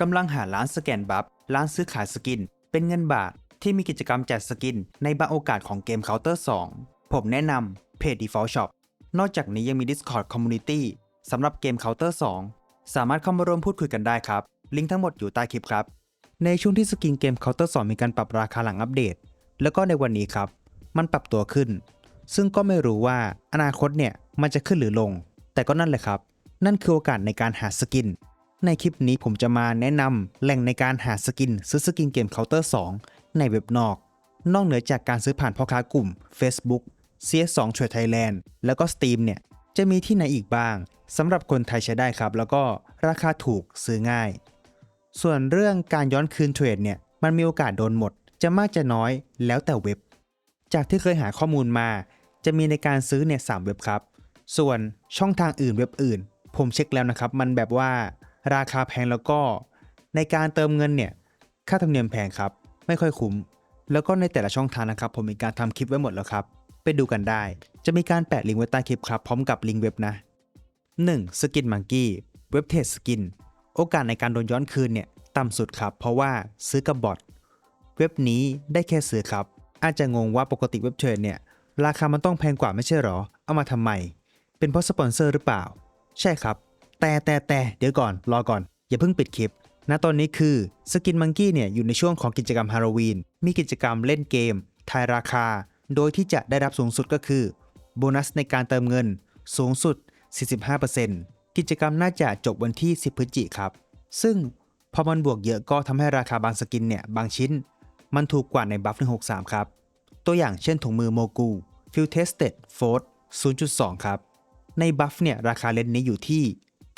กำลังหาร้านสแกนบัฟร้านซื้อขายสกิน เป็นเงินบาทที่มีกิจกรรมแจกสกิน ในบางโอกาสของเกม Counter 2 ผมแนะนำเพจ Default Shop นอกจากนี้ยังมี Discord Community สำหรับเกม Counter 2 สามารถเข้ามาร่วมพูดคุยกันได้ครับ ลิงก์ทั้งหมดอยู่ใต้คลิปครับ ในช่วงที่สกินเกม Counter 2 มีการปรับราคาหลังอัปเดต แล้วก็ในวันนี้ครับ มันปรับตัวขึ้น ซึ่งก็ไม่รู้ว่าอนาคตเนี่ยมันจะขึ้นหรือลง แต่ก็นั่นแหละครับ นั่นคือโอกาสในการหาสกิน ในคลิปนี้ผมจะมาแนะนำแหล่งในการหาสกินซื้อสกินเกม Counter 2ในเว็บนอก นอกเหนือจากการซื้อผ่านพ่อค้ากลุ่ม Facebook CS2 Trade Thailand แล้วก็ Steam เนี่ย จะมีที่ไหนอีกบ้างสำหรับคนไทยใช้ได้ครับ แล้วก็ราคาถูกซื้อง่าย ส่วนเรื่องการย้อนคืนเทรดเนี่ย มันมีโอกาสโดนหมด จะมากจะน้อยแล้วแต่เว็บ จากที่เคยหาข้อมูลมา จะมีในการซื้อเนี่ยสามเว็บครับ ส่วนช่องทางอื่นเว็บอื่น ผมเช็คแล้วนะครับ มันแบบว่า ราคาแพงแล้วก็ในการเติมเงินเนี่ยค่าธรรมเนียมแพงครับ ไม่ค่อยคุ้ม แล้วก็ในแต่ละช่องทางนะครับ ผมมีการทำคลิปไว้หมดแล้วครับ ไปดูกันได้ จะมีการแปะลิงก์ไว้ใต้คลิปครับพร้อมกับลิงก์เว็บนะ 1. สกินมังกี้เว็บเทรดสกินโอกาสในการโดนย้อนคืนเนี่ยต่ำสุดครับ เพราะว่าซื้อกับบอทเว็บนี้ได้แค่ซื้อครับ อาจจะงงว่าปกติเว็บเทรดเนี่ยราคามันต้องแพงกว่าไม่ใช่หรอ เอามาทำไม เป็นเพราะสปอนเซอร์หรือเปล่า ใช่ครับ แต่แต่แต่เดี๋ยวก่อน รอก่อน อย่าเพิ่งปิดคลิปณตอนนี้คือสกินมังกี้เนี่ยอยู่ในช่วงของกิจกรรมฮาโลวีนมีกิจกรรมเล่นเกม ทายราคา โดยที่จะได้รับสูงสุดก็คือ โบนัสในการเติมเงินสูงสุด 45%กิจกรรมน่าจะจบวันที่ 10 พฤศจิกครับ ซึ่งพอมันบวกเยอะก็ทำให้ราคาบางสกินเนี่ย บางชิ้น มันถูกกว่าในบัฟ163 ครับ ตัวอย่างเช่นถุงมือโมกูฟิลเทสเต็ดโฟร์0.2 ครับ ในบัฟเนี่ยราคาเลนนี้อยู่ที่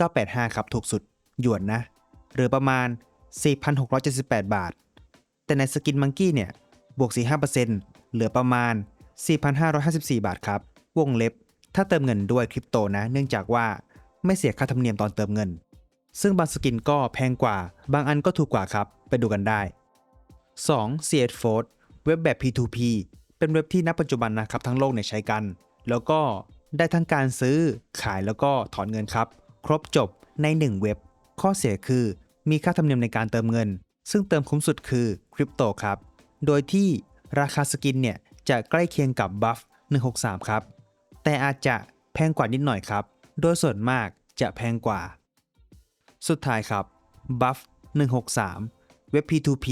985 ครับ ถูกสุด หยวนนะ หรือประมาณ 4,678 บาท แต่ในสกินมังกี้เนี่ย บวก 45%เหลือประมาณ 4,554 บาทครับ วงเล็บ ถ้าเติมเงินด้วยคริปโตนะ เนื่องจากว่าไม่เสียค่าธรรมเนียมตอนเติมเงิน ซึ่งบางสกินก็แพงกว่า บางอันก็ถูกกว่าครับ ไปดูกันได้ 2. c s f o r d เว็บแบบ P2P เป็นเว็บที่ณปัจจุบันนะครับทั้งโลกเนี่ยใช้กัน แล้วก็ได้ทั้งการซื้อขายแล้วก็ถอนเงินครับ ครบจบใน 1 เว็บ ข้อเสียคือมีค่าธรรมเนียมในการเติมเงิน ซึ่งเติมคุ้มสุดคือคริปโตครับ โดยที่ราคาสกินเนี่ยจะใกล้เคียงกับบัฟ163 ครับ แต่อาจจะแพงกว่านิดหน่อยครับ โดยส่วนมากจะแพงกว่า สุดท้ายครับ Buff 163 เว็บ P2P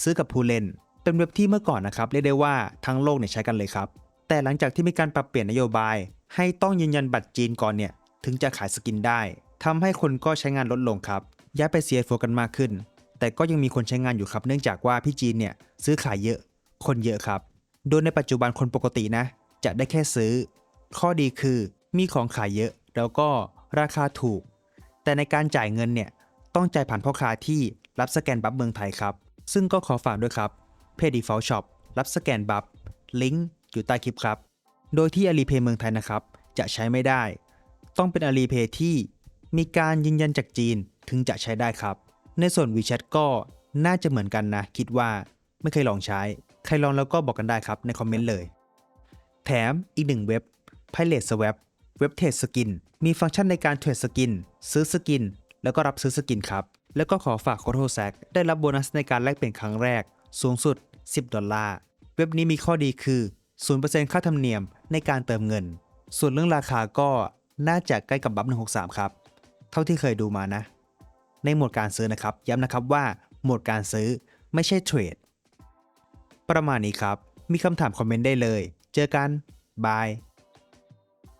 ซื้อกับผู้เล่น เป็นเว็บที่เมื่อก่อนนะครับ เรียกได้ว่าทั้งโลกเนี่ยใช้กันเลยครับ แต่หลังจากที่มีการปรับเปลี่ยนนโยบาย ให้ต้องยืนยันบัตรจีนก่อนเนี่ย ถึงจะขายสกินได้ทำให้คนก็ใช้งานลดลงครับ ย้ายไป CF กันมากขึ้น แต่ก็ยังมีคนใช้งานอยู่ครับ เนื่องจากว่าพี่จีนเนี่ยซื้อขายเยอะ คนเยอะครับ โดยในปัจจุบันคนปกตินะ จะได้แค่ซื้อ ข้อดีคือมีของขายเยอะแล้วก็ราคาถูก แต่ในการจ่ายเงินเนี่ยต้องจ่ายผ่านพ่อค้าที่รับสแกนบัฟเมืองไทยครับ ซึ่งก็ขอฝากด้วยครับเพจ Default Shop รับสแกนบัฟลิงก์อยู่ใต้คลิปครับ โดยที่ Alipay เมืองไทยนะครับ จะใช้ไม่ได้ ต้องเป็น Alipay ที่มีการยืนยันจากจีนถึงจะใช้ได้ครับ ในส่วน WeChat ก็น่าจะเหมือนกันนะ คิดว่าไม่เคยลองใช้ ใครลองแล้วก็บอกกันได้ครับในคอมเมนต์เลย แถมอีกหนึ่งเว็บ Pilot Swap เว็บเทรดสกิน มีฟังก์ชันในการเทรดสกิน ซื้อสกิน แล้วก็รับซื้อสกินครับ แล้วก็ขอฝากโค้ดโฮแซกได้รับโบนัสในการแลกเปลี่ยนครั้งแรก สูงสุด 10 ดอลลาร์ เว็บนี้มีข้อดีคือ 0%ค่าธรรมเนียมในการเติมเงิน ส่วนเรื่องราคาก็ น่าจะใกล้กับบัฟ163 ครับ เท่าที่เคยดูมานะ ในโหมดการซื้อนะครับ ย้ำนะครับว่าโหมดการซื้อไม่ใช่เทรด ประมาณนี้ครับ มีคำถามคอมเมนต์ได้เลย เจอกัน บาย